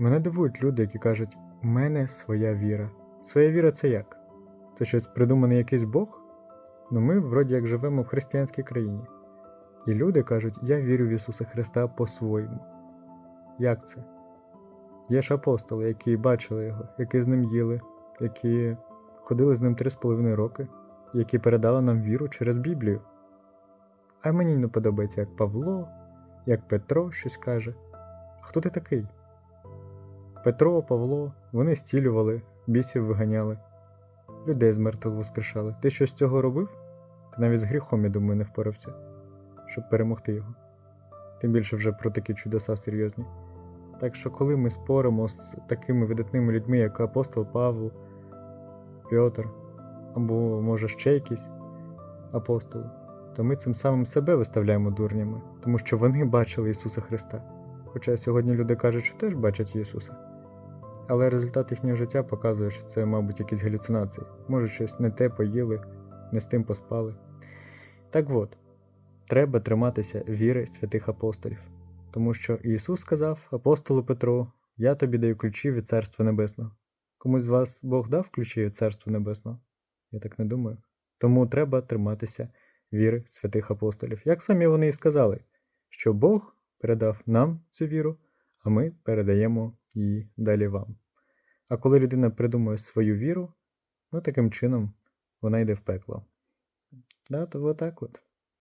Мене дивують люди, які кажуть, у мене своя віра. Своя віра це як? Це щось придуманий якийсь Бог? Ну ми вроді як живемо в християнській країні. І люди кажуть, я вірю в Ісуса Христа по-своєму. Як це? Є ж апостоли, які бачили його, які з ним їли, які ходили з ним три з половиною роки, які передали нам віру через Біблію. А мені не подобається, як Павло, як Петро щось каже. А хто ти такий? Петро, Павло, вони стілювали, бісів виганяли, людей з мертвих воскрешали. Ти щось з цього робив? Ти навіть з гріхом, я думаю, не впорався, щоб перемогти його. Тим більше вже про такі чудеса серйозні. Так що, коли ми споримо з такими видатними людьми, як апостол Павло, Петр, або, може, ще якісь апостоли, то ми цим самим себе виставляємо дурнями, тому що вони бачили Ісуса Христа. Хоча сьогодні люди кажуть, що теж бачать Ісуса. Але результат їхнього життя показує, що це, мабуть, якісь галюцинації. Може, щось не те поїли, не з тим поспали. Так от, треба триматися віри святих апостолів. Тому що Ісус сказав апостолу Петру: Я тобі даю ключі від Царства Небесного. Комусь з вас Бог дав ключі від Царства Небесного? Я так не думаю. Тому треба триматися віри святих апостолів. Як самі вони і сказали, що Бог передав нам цю віру, а ми передаємо її далі вам. А коли людина придумує свою віру, ну таким чином вона йде в пекло. Да, то отак от.